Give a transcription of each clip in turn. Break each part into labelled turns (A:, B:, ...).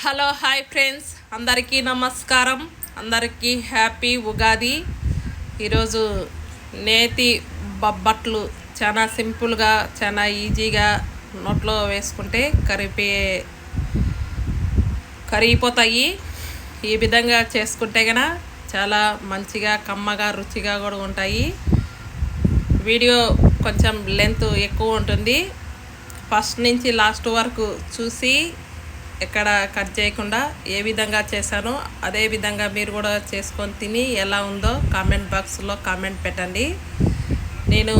A: Hello hi friends అందరికీ నమస్కారం. అందరికీ హ్యాపీ ఉగాది. ఈరోజు నేతి బొబ్బట్లు చాలా సింపుల్గా చాలా ఈజీగా నోట్లో వేసుకుంటే కరిపే కరిగిపోతాయి. ఈ విధంగా చేసుకుంటే గన చాలా మంచిగా కమ్మగా రుచిగా కూడా ఉంటాయి. వీడియో కొంచెం లెంత్ ఎక్కువ ఉంటుంది. ఫస్ట్ నుంచి లాస్ట్ వరకు చూసి ఎక్కడ కట్ చేయకుండా ఏ విధంగా చేశానో అదే విధంగా మీరు కూడా చేసుకొని తిని ఎలా ఉందో కామెంట్ బాక్స్లో కామెంట్ పెట్టండి. నేను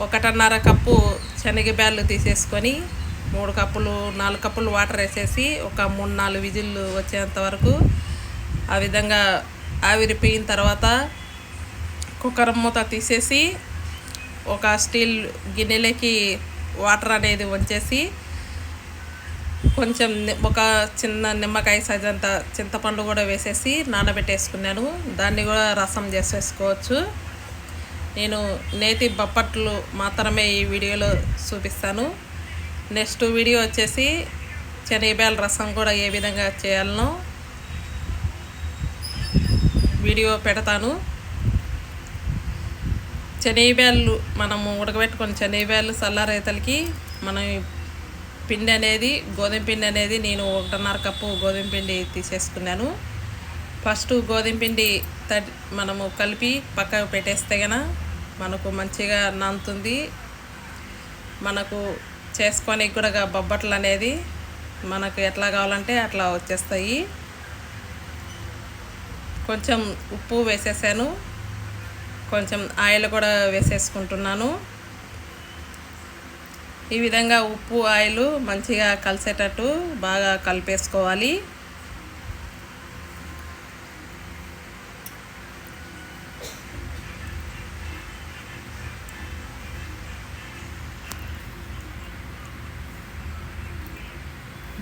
A: ఒకటిన్నర కప్పు శనగబ్యాళ్ళు తీసేసుకొని మూడు కప్పులు నాలుగు కప్పులు వాటర్ వేసేసి ఒక మూడు నాలుగు విజిల్లు వచ్చేంత వరకు ఆ విధంగా ఆవిరిపోయిన తర్వాత కుక్కర్ మూత తీసేసి ఒక స్టీల్ గిన్నెలకి వాటర్ అనేది వంచేసి కొంచెం ఒక చిన్న నిమ్మకాయ సైజ్ అంత చింతపండు కూడా వేసేసి నానబెట్టేసుకున్నాను. దాన్ని కూడా రసం చేసేసుకోవచ్చు. నేను నేతి బొప్పట్లు మాత్రమే ఈ వీడియోలో చూపిస్తాను. నెక్స్ట్ వీడియో వచ్చేసి శనగబేల రసం కూడా ఏ విధంగా చేయాలనో వీడియో పెడతాను. శనగబ్యాళ్ళు మనము ఉడకబెట్టుకున్న శనగబ్యాళ్ళు చల్లారేతలకి మనం పిండి అనేది గోధుమ పిండి అనేది నేను ఒకటిన్నర కప్పు గోధుమ పిండి తీసేసుకున్నాను. ఫస్ట్ గోధుమ పిండి తడి మనము కలిపి పక్కకు పెట్టేస్తే గన మనకు మంచిగా నానుతుంది మనకు చేసుకోనికి కూడా బొబ్బట్లు అనేది మనకు ఎట్లా కావాలంటే అట్లా వచ్చేస్తాయి. కొంచెం ఉప్పు వేసేసాను. కొంచెం ఆయిల్ కూడా వేసేసుకుంటున్నాను. ఈ విధంగా ఉప్పు ఆయిల్ మంచిగా కలిసేటట్టు బాగా కలిపేసుకోవాలి.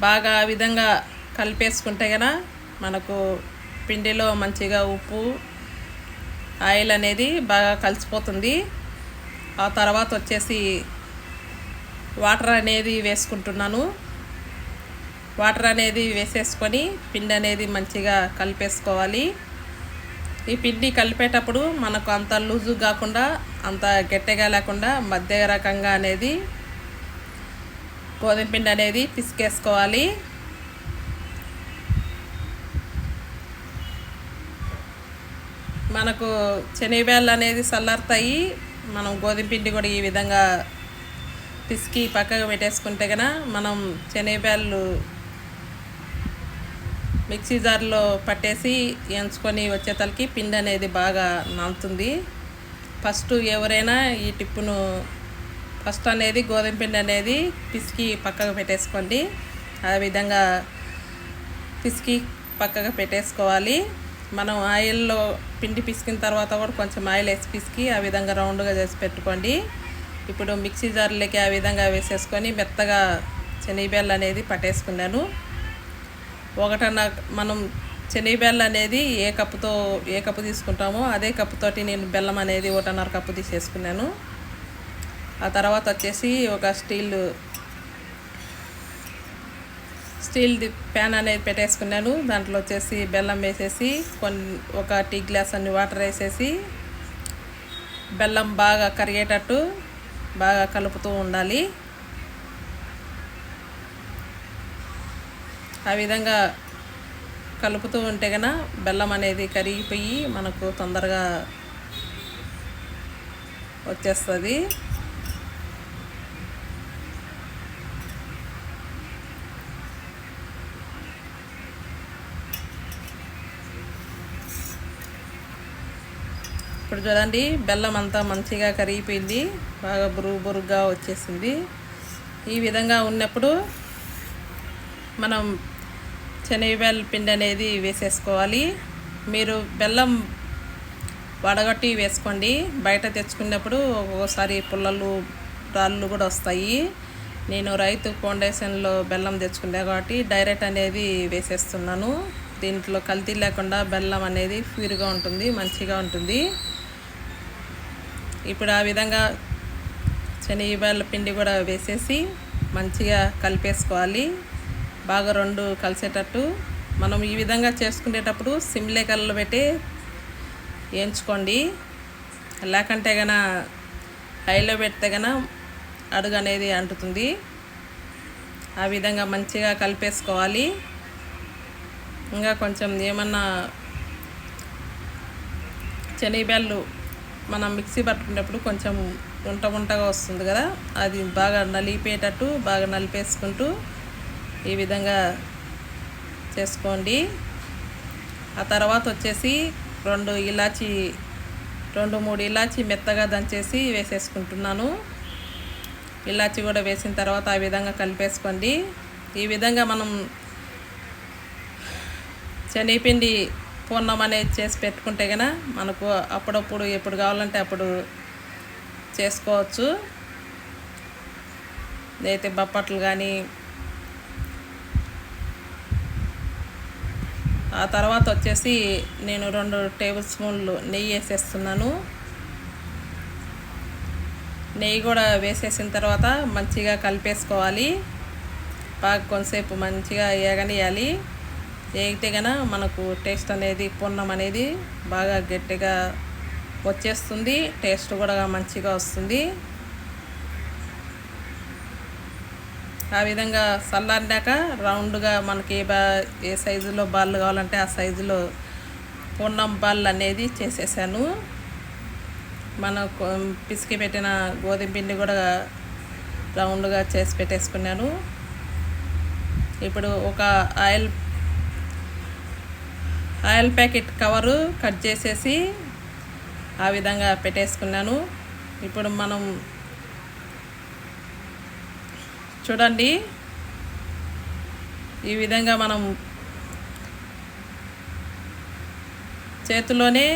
A: బాగా ఆ విధంగా కలిపేసుకుంటే కనుక మనకు పిండిలో మంచిగా ఉప్పు ఆయిల్ అనేది బాగా కలిసిపోతుంది. ఆ తర్వాత వచ్చేసి వాటర్ అనేది వేసుకుంటున్నాను. వాటర్ అనేది వేసేసుకొని పిండి అనేది మంచిగా కలిపేసుకోవాలి. ఈ పిండి కలిపేటప్పుడు మనకు అంత లూజు కాకుండా అంత గట్టిగా లేకుండా మధ్య రకంగా అనేది గోధుమ పిండి అనేది పిసికేసుకోవాలి. మనకు శనగబేళ్ళు అనేది చల్లారుతాయి మనం గోధుమ పిండి కూడా ఈ విధంగా పిసికి పక్కకు పెట్టేసుకుంటే కనుక మనం శనగబేళ్ళు మిక్సీ జార్లో పట్టేసి ఎంచుకొని వచ్చేతలకి పిండి అనేది బాగా నాలుతుంది ఫస్ట్ ఎవరైనా ఈ టిప్పును ఫస్ట్ అనేది గోధుమ పిండి అనేది పిసికి పక్కకు పెట్టేసుకోండి. ఆ విధంగా పిసికి పక్కకు పెట్టేసుకోవాలి. మనం ఆయిల్లో పిండి పిసికిన తర్వాత కూడా కొంచెం ఆయిల్ వేసి పిసికి ఆ విధంగా రౌండ్గా చేసి పెట్టుకోండి. ఇప్పుడు మిక్సీ జార్లోకి ఆ విధంగా వేసేసుకొని మెత్తగా శనగబేళ్ళు అనేది పట్టేసుకున్నాను. ఒకటన్న మనం శనగబేళ్ళు అనేది ఏ కప్పుతో ఏ కప్పు తీసుకుంటామో అదే కప్పుతోటి నేను బెల్లం అనేది ఒకటిన్నర కప్పు తీసేసుకున్నాను. ఆ తర్వాత వచ్చేసి ఒక స్టీల్ స్టీల్ ప్యాన్ అనేది పెట్టేసుకున్నాను. దాంట్లో వచ్చేసి బెల్లం వేసేసి కొన్ని ఒక టీ గ్లాస్ అన్ని వాటర్ వేసేసి బెల్లం బాగా కరిగేటట్టు బాగా కలుపుతూ ఉండాలి. ఆ విధంగా కలుపుతూ ఉంటే కన బెల్లం అనేది కరిగిపోయి మనకు తొందరగా వచ్చేస్తుంది. ఇప్పుడు చూడండి బెల్లం అంతా మంచిగా కరిగిపోయింది. బాగా బురుగు బురుగ్గా వచ్చేసింది. ఈ విధంగా ఉన్నప్పుడు మనం శనగబెల్ల పిండి అనేది వేసేసుకోవాలి. మీరు బెల్లం వడగట్టి వేసుకోండి. బయట తెచ్చుకున్నప్పుడు ఒక్కొక్కసారి పుల్లలు రాళ్ళు కూడా వస్తాయి. నేను రైతు ఫౌండేషన్లో బెల్లం తెచ్చుకున్నా కాబట్టి డైరెక్ట్ అనేది వేసేస్తున్నాను. దీంట్లో కల్తీ లేకుండా బెల్లం అనేది ప్యూర్గా ఉంటుంది మంచిగా ఉంటుంది. ఇప్పుడు ఆ విధంగా శనగబెల్ల పిండి కూడా వేసేసి మంచిగా కలిపేసుకోవాలి. బాగా రెండు కలిసేటట్టు. మనం ఈ విధంగా చేసుకునేటప్పుడు సిమ్లే కళ్ళు పెట్టి వేయించుకోండి. లేకంటే గన హైలో పెడితే గన అడుగు అనేది అంటుతుంది. ఆ విధంగా మంచిగా కలిపేసుకోవాలి. ఇంకా కొంచెం ఏమన్నా శనగబ్యాళ్ళు మనం మిక్సీ పట్టుకునేటప్పుడు కొంచెం ఉంట ఉంటగా వస్తుంది కదా. అది బాగా నలిపేటట్టు బాగా నలిపేసుకుంటూ ఈ విధంగా చేసుకోండి. ఆ తర్వాత వచ్చేసి రెండు ఇలాచి రెండు మూడు ఇలాచి మెత్తగా దంచేసి వేసేసుకుంటున్నాను. ఇలాచి కూడా వేసిన తర్వాత ఆ విధంగా కలిపేసుకోండి. ఈ విధంగా మనం శనగపిండి పూర్ణం అనేది చేసి పెట్టుకుంటే కనుక మనకు అప్పుడప్పుడు ఎప్పుడు కావాలంటే అప్పుడు చేసుకోవచ్చు. అయితే బొప్పట్లు కానీ ఆ తర్వాత వచ్చేసి నేను రెండు టేబుల్ స్పూన్లు నెయ్యి వేసేస్తున్నాను. నెయ్యి కూడా వేసేసిన తర్వాత మంచిగా కలిపేసుకోవాలి. బాగా కొంతసేపు మంచిగా ఏగనియాలి. ఏగితే కనుక మనకు టేస్ట్ అనేది పూర్ణం అనేది బాగా గట్టిగా వచ్చేస్తుంది. టేస్ట్ కూడా మంచిగా వస్తుంది. ఆ విధంగా చల్లారినాక రౌండ్గా మనకి ఏ బా ఏ సైజులో బాల్ కావాలంటే ఆ సైజులో పూర్ణం బాల్ అనేది చేసేసాను. మన పిసికి పెట్టిన గోధుమ పిండి కూడా రౌండ్గా చేసి పెట్టేసుకున్నాను. ఇప్పుడు ఒక oil oil packet cover cut చేసేసి ఆ విధంగా పెట్టేసుకున్నాను. ఇప్పుడు మనం చూడండి. ఈ విధంగా మనం చేతిలోనే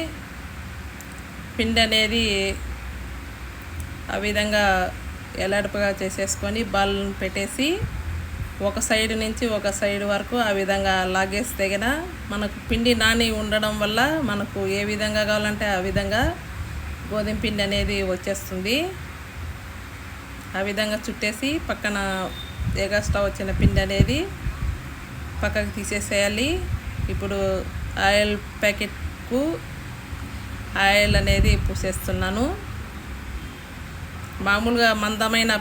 A: పిండి అనేది ఆ విధంగా ఎలాడుపుగా చేసేసుకొని బాల్ని పెట్టేసి ఒక సైడ్ నుంచి ఒక సైడ్ వరకు ఆ విధంగా లాగేస్తే కదా మనకు పిండి నాని ఉండడం వల్ల మనకు ఏ విధంగా కావాలంటే ఆ విధంగా గోధుమ పిండి అనేది వచ్చేస్తుంది. ఆ విధంగా చుట్టేసి పక్కన ఎగస్ట్రా వచ్చిన పిండి అనేది పక్కకు తీసేసేయాలి. ఇప్పుడు ఆయిల్ ప్యాకెట్కు ఆయిల్ అనేది పూసేస్తున్నాను. మామూలుగా మందమైన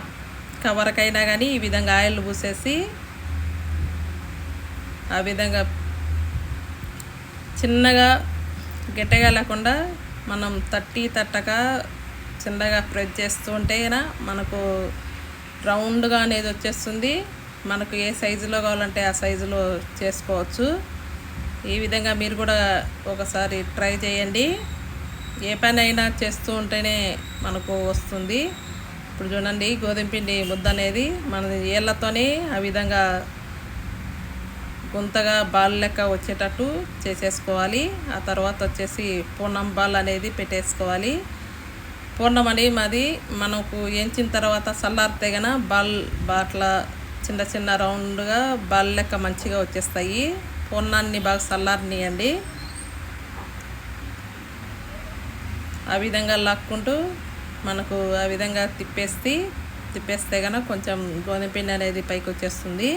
A: కవర్కైనా కానీ ఈ విధంగా ఆయిల్ పూసేసి ఆ విధంగా చిన్నగా గట్టిగా లేకుండా మనం తట్టి తట్టక చిన్నగా ప్రెస్ చేస్తూ ఉంటే మనకు రౌండ్గా అనేది వచ్చేస్తుంది. మనకు ఏ సైజులో కావాలంటే ఆ సైజులో చేసుకోవచ్చు. ఈ విధంగా మీరు కూడా ఒకసారి ట్రై చేయండి. ఏ పని అయినా చేస్తూ ఉంటేనే మనకు వస్తుంది. ఇప్పుడు చూడండి గోధుమ పిండి ముద్ద అనేది మన ఏళ్ళతోనే ఆ విధంగా గుంతగా బాల్ లెక్క వచ్చేటట్టు చేసేసుకోవాలి. ఆ తర్వాత వచ్చేసి పూర్ణం బాల్ అనేది పెట్టేసుకోవాలి. పూర్ణం అని మాది మనకు ఎంచిన తర్వాత చల్లారితే గన బాల్ బాట్ల చిన్న చిన్న రౌండ్గా బాల్ లెక్క మంచిగా వచ్చేస్తాయి. పూర్ణాన్ని బాగా చల్లారనియండి ఆ విధంగా లాక్కుంటూ మనకు ఆ విధంగా తిప్పేసి తిప్పేస్తే కనుక కొంచెం గోధుమ పిండి అనేది పైకి వచ్చేస్తుంది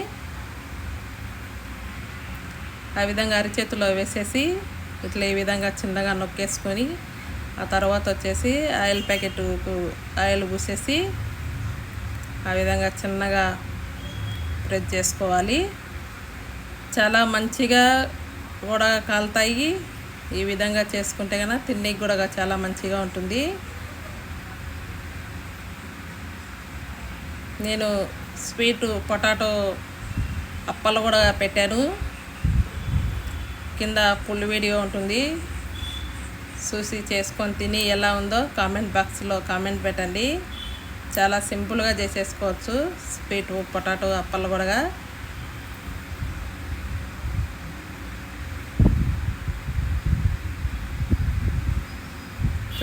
A: ఆ విధంగా అరిచేతిలో వేసేసి ఇట్లా ఈ విధంగా చిన్నగా నొక్కేసుకొని ఆ తర్వాత వచ్చేసి ఆయిల్ ప్యాకెట్కు ఆయిల్ పూసేసి ఆ విధంగా చిన్నగా ప్రెస్ చేసుకోవాలి. చాలా మంచిగా కూడా కాలుతాయి. ఈ విధంగా చేసుకుంటే కనుక తిన్నీకి కూడా చాలా మంచిగా ఉంటుంది. నేను స్వీటు పొటాటో అప్పలు కూడా పెట్టాను. కింద ఫుల్ వీడియో ఉంటుంది. చూసి చేసుకొని తిని ఎలా ఉందో కామెంట్ బాక్స్లో కామెంట్ పెట్టండి. చాలా సింపుల్గా చేసేసుకోవచ్చు. స్వీట్ పొటాటో అప్పలు కూడా.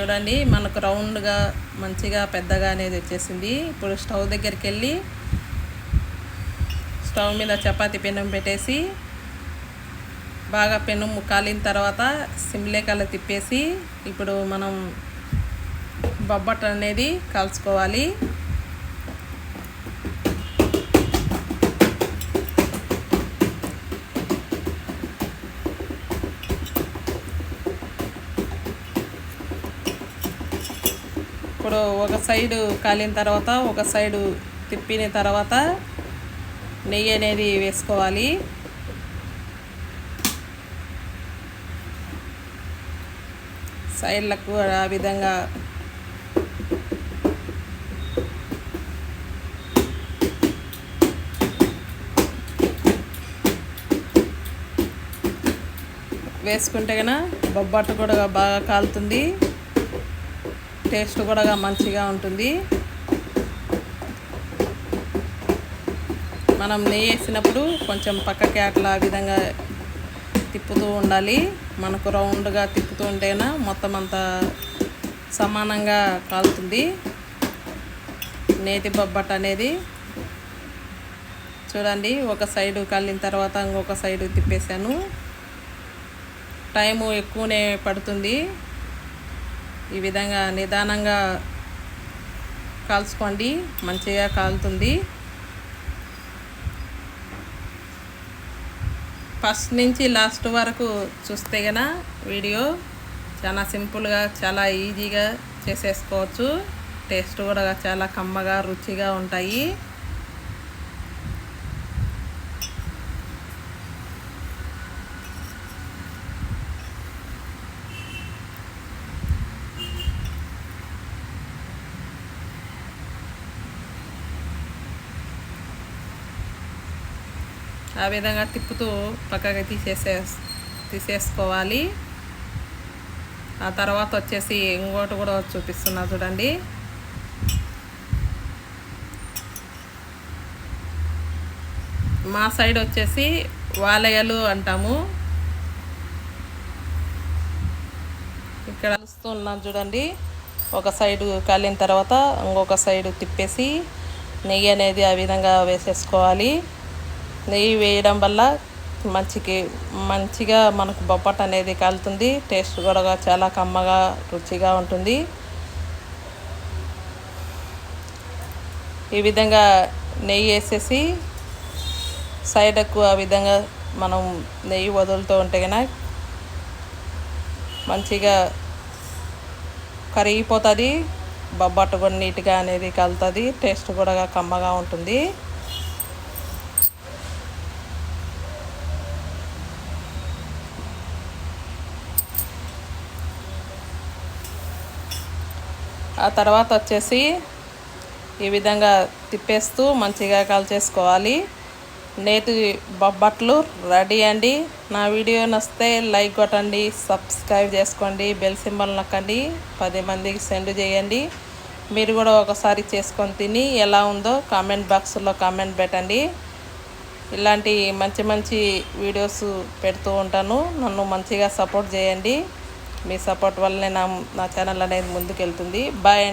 A: చూడండి మనకు రౌండ్గా మంచిగా పెద్దగా అనేది వచ్చేసింది. ఇప్పుడు స్టవ్ దగ్గరికి వెళ్ళి స్టవ్ మీద చపాతి పెనం పెట్టేసి బాగా పెనం కాలిన తర్వాత సిమ్లేకల్లా తిప్పేసి ఇప్పుడు మనం బొబ్బట్ అనేది కాల్చుకోవాలి. ఇప్పుడు ఒక సైడు కాలిన తర్వాత ఒక సైడు తిప్పిన తర్వాత నెయ్యి అనేది వేసుకోవాలి. సైడ్లకు ఆ విధంగా వేసుకుంటే కనుక బొబ్బట్టు కూడా బాగా కాలుతుంది. టేస్ట్ కూడా మంచిగా ఉంటుంది. మనం నెయ్యి వేసినప్పుడు కొంచెం పక్కకి అట్లా ఆ విధంగా తిప్పుతూ ఉండాలి. మనకు రౌండ్గా తిప్పుతూ ఉంటేనా మొత్తం అంతా సమానంగా కాలుతుంది. నేతి బొబ్బట్ అనేది చూడండి ఒక సైడు కాలిన తర్వాత ఇంకొక సైడు తిప్పేశాను. టైము ఎక్కువనే పడుతుంది. ఈ విధంగా నిదానంగా కాల్చుకోండి. మంచిగా కాలుతుంది. ఫస్ట్ నుంచి లాస్ట్ వరకు చూస్తే గన వీడియో చాలా సింపుల్గా చాలా ఈజీగా చేసేసుకోవచ్చు. టేస్ట్ కూడా చాలా కమ్మగా రుచిగా ఉంటాయి. ఆ విధంగా తిప్పుతూ పక్కకి తీసేసే తీసేసుకోవాలి. ఆ తర్వాత వచ్చేసి ఇంకోటి కూడా చూపిస్తున్నా చూడండి. మా సైడ్ వచ్చేసి వాలయలు అంటాము. ఇక్కడ ఉన్నాం చూడండి. ఒక సైడు కాలిన తర్వాత ఇంకొక సైడు తిప్పేసి నెయ్యి అనేది ఆ విధంగా వేసేసుకోవాలి. నెయ్యి వేయడం వల్ల మంచికి మంచిగా మనకు బొప్పట్ అనేది కలుతుంది. టేస్ట్ కూడా చాలా కమ్మగా రుచిగా ఉంటుంది. ఈ విధంగా నెయ్యి వేసేసి సైడ్కు ఆ విధంగా మనం నెయ్యి వదులుతూ ఉంటే కనుక మంచిగా కరిగిపోతుంది. బొబ్బట్టు కూడా నీట్గా అనేది కలుతుంది. టేస్ట్ కూడా కమ్మగా ఉంటుంది. ఆ తర్వాత వచ్చేసి ఈ విధంగా తిప్పేస్తూ మంచిగా కాల్చేసుకోవాలి. నేతి బొబ్బట్లు రెడీ అండి. నా వీడియో నచ్చితే లైక్ కొట్టండి సబ్స్క్రైబ్ చేసుకోండి బెల్ సింబల్ నొక్కండి పది మందికి సెండ్ చేయండి. మీరు కూడా ఒకసారి చేసుకొని తిని ఎలా ఉందో కామెంట్ బాక్స్లో కామెంట్ పెట్టండి. ఇలాంటి మంచి మంచి వీడియోస్ పెడుతూ ఉంటాను. నన్ను మంచిగా సపోర్ట్ చేయండి. మీ సపోర్ట్ వల్లనే నా నా ఛానల్ అనేది ముందుకు వెళ్తుంది బాయ్